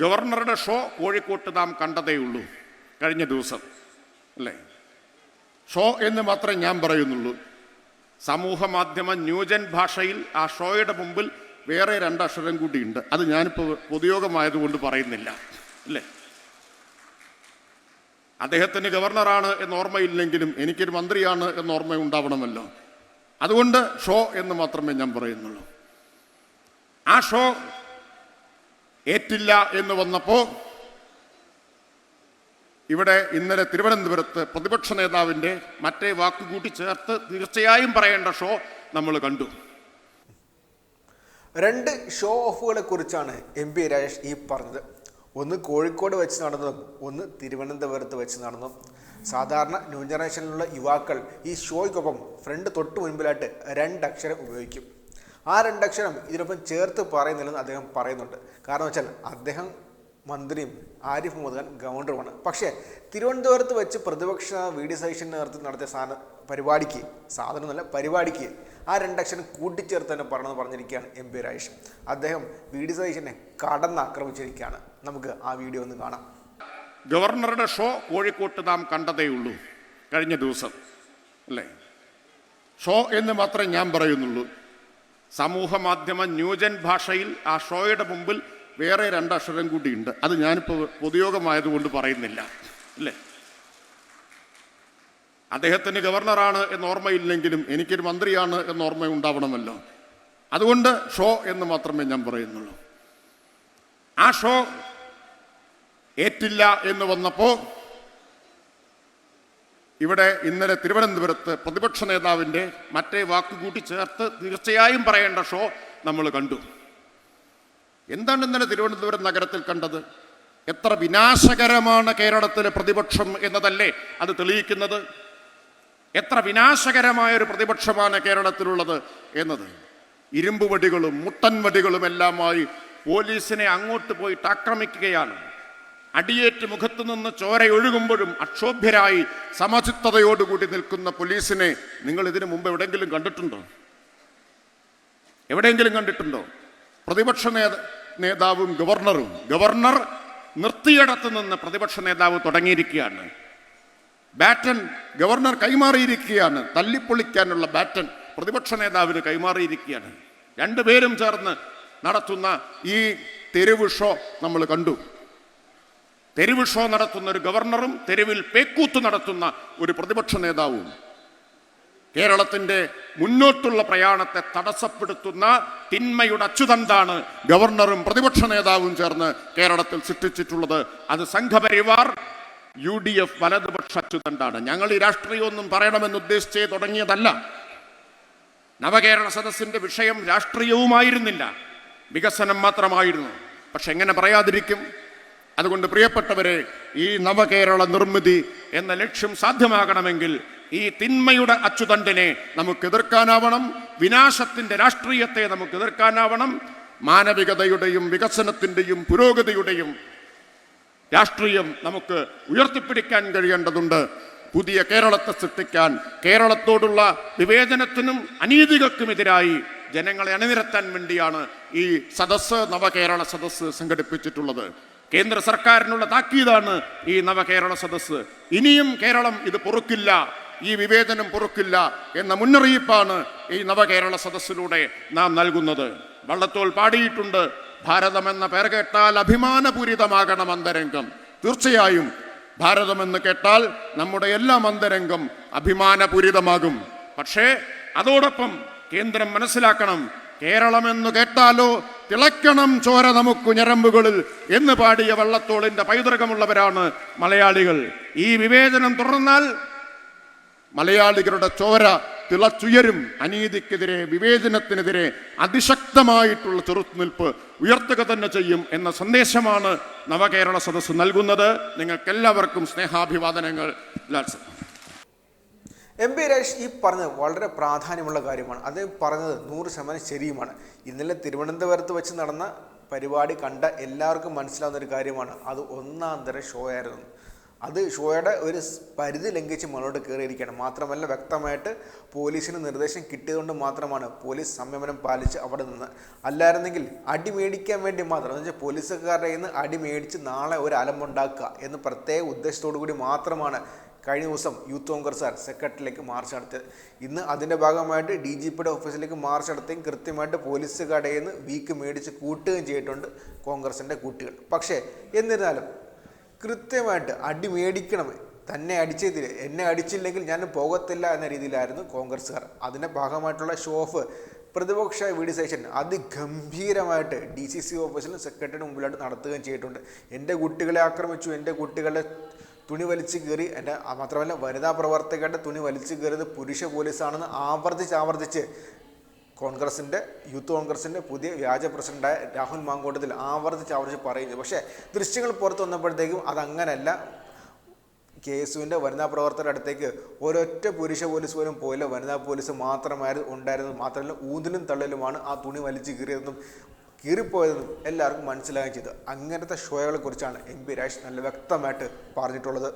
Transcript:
ഗവർണറുടെ ഷോ കോഴിക്കോട്ട് നാം കണ്ടതേയുള്ളൂ കഴിഞ്ഞ ദിവസം അല്ലേ? ഷോ എന്ന് മാത്രമേ ഞാൻ പറയുന്നുള്ളൂ. സമൂഹ മാധ്യമ ന്യൂജൻ ഭാഷയിൽ ആ ഷോയുടെ മുമ്പിൽ വേറെ രണ്ടക്ഷരം കൂടിയുണ്ട്. അത് ഞാനിപ്പോൾ പൊതുയോഗമായതുകൊണ്ട് പറയുന്നില്ല അല്ലേ? അദ്ദേഹത്തിന് ഗവർണറാണ് എന്ന് ഓർമ്മയില്ലെങ്കിലും എനിക്കൊരു മന്ത്രിയാണ് എന്ന് ഓർമ്മ ഉണ്ടാവണമല്ലോ അതുകൊണ്ട് ഷോ എന്ന് മാത്രമേ ഞാൻ പറയുന്നുള്ളൂ. ആ ഷോ ഏറ്റില്ല എന്ന് വന്നപ്പോൾ ഇവിടെ ഇന്നലെ തിരുവനന്തപുരത്ത് പ്രതിപക്ഷ നേതാവിന്റെ മറ്റേ വാക്ക് കൂട്ടി ചേർത്ത് തീർച്ചയായും പറയേണ്ട ഷോ നമ്മൾ കണ്ടു. രണ്ട് ഷോ ഓഫുകളെ കുറിച്ചാണ് എം പി രാജേഷ് ഈ പറഞ്ഞത്. ഒന്ന് കോഴിക്കോട് വെച്ച് നടന്നതും ഒന്ന് തിരുവനന്തപുരത്ത് വെച്ച് നടന്നതും. സാധാരണ ന്യൂ ജനറേഷനിലുള്ള യുവാക്കൾ ഈ ഷോയ്ക്കൊപ്പം ഫ്രണ്ട് തൊട്ട് മുൻപിലായിട്ട് രണ്ടക്ഷരം ഉപയോഗിക്കും. ആ രണ്ടക്ഷരം ഇതിനൊപ്പം ചേർത്ത് പറയുന്നില്ലെന്ന് അദ്ദേഹം പറയുന്നുണ്ട്. കാരണം വെച്ചാൽ അദ്ദേഹം മന്ത്രിയും ആരിഫ് മുഹമ്മദ് ഖാൻ ഗവർണറുമാണ്. പക്ഷേ തിരുവനന്തപുരത്ത് വെച്ച് പ്രതിപക്ഷ വി ഡി സതീശന്റെ നേതൃത്വം നടത്തിയ സാധന പരിപാടിക്ക് സാധനമൊന്നുമല്ല പരിപാടിക്ക് ആ രണ്ടക്ഷരം കൂട്ടിച്ചേർത്ത് തന്നെ പറയണമെന്ന് പറഞ്ഞിരിക്കുകയാണ് എം പി രാജേഷ്. അദ്ദേഹം വി ഡി സതീശനെ കടന്നാക്രമിച്ചിരിക്കുകയാണ്. നമുക്ക് ആ വീഡിയോ ഒന്ന് കാണാം. ഗവർണറുടെ ഷോ കോഴിക്കോട്ട് നാം കണ്ടതേയുള്ളൂ കഴിഞ്ഞ ദിവസം അല്ലേ? ഷോ എന്ന് മാത്രമേ ഞാൻ പറയുന്നുള്ളൂ. സമൂഹ മാധ്യമ ന്യൂജൻ ഭാഷയിൽ ആ ഷോയുടെ മുമ്പിൽ വേറെ രണ്ടക്ഷരം കൂടിയുണ്ട്. അത് ഞാനിപ്പോൾ പൊതുയോഗമായതുകൊണ്ട് പറയുന്നില്ല. അല്ലേ? അദ്ദേഹത്തിന് ഗവർണറാണ് എന്ന് ഓർമ്മയില്ലെങ്കിലും എനിക്കൊരു മന്ത്രിയാണ് എന്ന് ഓർമ്മ ഉണ്ടാവണമല്ലോ അതുകൊണ്ട് ഷോ എന്ന് മാത്രമേ ഞാൻ പറയുന്നുള്ളൂ. ആ ഷോ ഏറ്റില്ല എന്ന് വന്നപ്പോൾ ഇവിടെ ഇന്നലെ തിരുവനന്തപുരത്ത് പ്രതിപക്ഷ നേതാവിന്റെ മറ്റേ വാക്ക് കൂട്ടി ചേർത്ത് തീർച്ചയായും പറയേണ്ട ഷോ നമ്മൾ കണ്ടു. എന്താണ് ഇന്നലെ തിരുവനന്തപുരം നഗരത്തിൽ കണ്ടത്? എത്ര വിനാശകരമാണ് കേരളത്തിലെ പ്രതിപക്ഷം എന്നതല്ലേ അത് തെളിയിക്കുന്നത്? എത്ര വിനാശകരമായ ഒരു പ്രതിപക്ഷമാണ് കേരളത്തിലുള്ളത് എന്നത്? ഇരുമ്പ് വടികളും മുട്ടൻ വടികളും എല്ലാമായി പോലീസിനെ അങ്ങോട്ട് പോയിട്ട് ആക്രമിക്കുകയാണ്. അടിയേറ്റ് മുഖത്തു നിന്ന് ചോര ഒഴുകുമ്പോഴും അക്ഷോഭ്യരായി സമചിത്തതയോടുകൂടി നിൽക്കുന്ന പോലീസിനെ നിങ്ങൾ ഇതിനു മുമ്പ് എവിടെയെങ്കിലും കണ്ടിട്ടുണ്ടോ? എവിടെയെങ്കിലും കണ്ടിട്ടുണ്ടോ? പ്രതിപക്ഷ നേത നേതാവും ഗവർണറും. ഗവർണർ നിർത്തിയിടത്ത് നിന്ന് പ്രതിപക്ഷ നേതാവ് തുടങ്ങിയിരിക്കുകയാണ്. ബാറ്റൺ ഗവർണർ കൈമാറിയിരിക്കുകയാണ്. തല്ലിപ്പൊളിക്കാനുള്ള ബാറ്റൺ പ്രതിപക്ഷ നേതാവിന് കൈമാറിയിരിക്കുകയാണ്. രണ്ടുപേരും ചേർന്ന് നടത്തുന്ന ഈ തെരുവ് ഷോ നമ്മൾ കണ്ടു. തെരുവ് ഷോ നടത്തുന്ന ഒരു ഗവർണറും തെരുവിൽ പേക്കൂത്ത് നടത്തുന്ന ഒരു പ്രതിപക്ഷ നേതാവും കേരളത്തിന്റെ മുന്നോട്ടുള്ള പ്രയാണത്തെ തടസ്സപ്പെടുത്തുന്ന തിന്മയുടെ അച്ചുതണ്ടാണ് ഗവർണറും പ്രതിപക്ഷ നേതാവും ചേർന്ന് കേരളത്തിൽ സൃഷ്ടിച്ചിട്ടുള്ളത്. അത് സംഘപരിവാർ യു ഡി എഫ് വലതുപക്ഷ അച്ചുതണ്ടാണ് ഞങ്ങൾ ഈ രാഷ്ട്രീയമൊന്നും പറയണമെന്ന് ഉദ്ദേശിച്ചേ തുടങ്ങിയതല്ല. നവകേരള സദസ്സിന്റെ വിഷയം രാഷ്ട്രീയവുമായിരുന്നില്ല. വികസനം മാത്രമായിരുന്നു. പക്ഷെ എങ്ങനെ പറയാതിരിക്കും? അതുകൊണ്ട് പ്രിയപ്പെട്ടവരെ ഈ നവകേരള നിർമ്മിതി എന്ന ലക്ഷ്യം സാധ്യമാകണമെങ്കിൽ ഈ തിന്മയുടെ അച്ചുതണ്ടിനെ നമുക്ക് എതിർക്കാനാവണം വിനാശത്തിന്റെ രാഷ്ട്രീയത്തെ നമുക്ക് എതിർക്കാനാവണം മാനവികതയുടെയും വികസനത്തിന്റെയും പുരോഗതിയുടെയും രാഷ്ട്രീയം നമുക്ക് ഉയർത്തിപ്പിടിക്കാൻ കഴിയേണ്ടതുണ്ട്. പുതിയ കേരളത്തെ സൃഷ്ടിക്കാൻ കേരളത്തോടുള്ള വിവേചനത്തിനും അനീതികൾക്കുമെതിരായി ജനങ്ങളെ അണിനിരത്താൻ വേണ്ടിയാണ് ഈ സദസ്സ് നവകേരള സദസ്സ് സംഘടിപ്പിച്ചിട്ടുള്ളത്. കേന്ദ്ര സർക്കാരിനുള്ള താക്കീതാണ് ഈ നവകേരള സദസ്സ്. ഇനിയും കേരളം ഇത് പൊറുക്കില്ല ഈ വിവേചനം പൊറുക്കില്ല എന്ന മുന്നറിയിപ്പാണ് ഈ നവകേരള സദസ്സിലൂടെ നാം നൽകുന്നത്. വള്ളത്തോൾ പാടിയിട്ടുണ്ട് ഭാരതം എന്ന പേര് കേട്ടാൽ അഭിമാനപൂരിതമാകണം അന്തരംഗം. തീർച്ചയായും ഭാരതമെന്ന് കേട്ടാൽ നമ്മുടെ എല്ലാം അന്തരംഗം അഭിമാനപൂരിതമാകും. പക്ഷേ അതോടൊപ്പം കേന്ദ്രം മനസ്സിലാക്കണം കേരളമെന്ന് കേട്ടാലോ തിളക്കണം ചോര നമുക്ക് ഞരമ്പുകളിൽ എന്ന് പാടിയ വള്ളത്തോളിന്റെ പൈതൃകമുള്ളവരാണ് മലയാളികൾ. ഈ വിവേചനം തുടർന്നാൽ മലയാളികളുടെ ചോര തിളച്ചുയരും. അനീതിക്കെതിരെ വിവേചനത്തിനെതിരെ അതിശക്തമായിട്ടുള്ള ചെറുത്തുനിൽപ്പ് ഉയർത്തുക തന്നെ ചെയ്യും എന്ന സന്ദേശമാണ് നവകേരള സദസ്സ് നൽകുന്നത്. നിങ്ങൾക്കെല്ലാവർക്കും സ്നേഹാഭിവാദനങ്ങൾ. ലാൽസ എം പി രാജേഷ് ഈ പറഞ്ഞത് വളരെ പ്രാധാന്യമുള്ള കാര്യമാണ്. അദ്ദേഹം പറഞ്ഞത് നൂറ് ശതമാനം ശരിയുമാണ്. ഇന്നലെ തിരുവനന്തപുരത്ത് വെച്ച് നടന്ന പരിപാടി കണ്ട എല്ലാവർക്കും മനസ്സിലാവുന്ന ഒരു കാര്യമാണ്. അത് ഒന്നാം തരം ഷോ ആയിരുന്നു. അത് ഷോയുടെ ഒരു പരിധി ലംഘിച്ച് മുന്നോട്ട് കയറിയിരിക്കുകയാണ്. മാത്രമല്ല വ്യക്തമായിട്ട് പോലീസിന് നിർദ്ദേശം കിട്ടിയതുകൊണ്ട് മാത്രമാണ് പോലീസ് സംയമനം പാലിച്ച് അവിടെ നിന്ന്. അല്ലായിരുന്നെങ്കിൽ അടി മേടിക്കാൻ വേണ്ടി മാത്രം. എന്ന് വെച്ചാൽ പോലീസുകാരുടെ കയ്യിൽ നിന്ന് അടി മേടിച്ച് നാളെ ഒരു അലമ്പുണ്ടാക്കുക എന്ന് പ്രത്യേക ഉദ്ദേശത്തോടു കൂടി മാത്രമാണ് കഴിഞ്ഞ ദിവസം യൂത്ത് കോൺഗ്രസ് സാർ സെക്രട്ടറിയിലേക്ക് മാർച്ച് നടത്തിയത്. ഇന്ന് അതിന്റെ ഭാഗമായിട്ട് ഡി ജി പിയുടെ ഓഫീസിലേക്ക് മാർച്ച് നടത്തുകയും കൃത്യമായിട്ട് പോലീസ് കടയിൽ നിന്ന് വീക്ക് മേടിച്ച് കൂട്ടുകയും ചെയ്തിട്ടുണ്ട് കോൺഗ്രസിന്റെ കൂട്ടുകൾ. പക്ഷേ എന്നിരുന്നാലും കൃത്യമായിട്ട് അടി മേടിക്കണം തന്നെ അടിച്ചതിൽ എന്നെ അടിച്ചില്ലെങ്കിൽ ഞാൻ പോകത്തില്ല എന്ന രീതിയിലായിരുന്നു കോൺഗ്രസ്സുകാർ. അതിന്റെ ഭാഗമായിട്ടുള്ള ഷോഫ് പ്രതിപക്ഷ വി ഡി സേഷൻ അതിഗംഭീരമായിട്ട് ഡി സി സി ഓഫീസിലും സെക്രട്ടറിയുടെ മുമ്പിലായിട്ട് നടത്തുകയും ചെയ്തിട്ടുണ്ട്. എന്റെ കുട്ടികളെ ആക്രമിച്ചു എന്റെ കുട്ടികളെ തുണി വലിച്ചു കയറി എന്റെ മാത്രമല്ല വനിതാ പ്രവർത്തകരുടെ തുണി വലിച്ചു കയറിയത് പുരുഷ പോലീസാണെന്ന് ആവർത്തിച്ച് ആവർത്തിച്ച് കോൺഗ്രസിന്റെ യൂത്ത് കോൺഗ്രസിന്റെ പുതിയ വ്യാജ പ്രസിഡന്റായ രാഹുൽ മാങ്കോട്ടത്തിൽ ആവർത്തിച്ച് ആവർത്തിച്ച് പറയുന്നു. പക്ഷേ ദൃശ്യങ്ങൾ പുറത്തു വന്നപ്പോഴത്തേക്കും അതങ്ങനെയല്ല കെ എസ് യുവിന്റെ വനിതാ പ്രവർത്തകരുടെ അടുത്തേക്ക് ഒരൊറ്റ പുരുഷ പോലീസ് പോലും പോയില്ല. വനിതാ പോലീസ് മാത്രമായിരുന്നു ഉണ്ടായിരുന്നത്. മാത്രമല്ല ഊതിലും തള്ളലുമാണ് ആ തുണി വലിച്ചു കീറിയതെന്നും കീറിപ്പോയതെന്നും എല്ലാവർക്കും മനസ്സിലാകുകയും ചെയ്തു. അങ്ങനത്തെ ഷോകളെക്കുറിച്ചാണ് എം പി രാജ് നല്ല വ്യക്തമായിട്ട് പറഞ്ഞിട്ടുള്ളത്.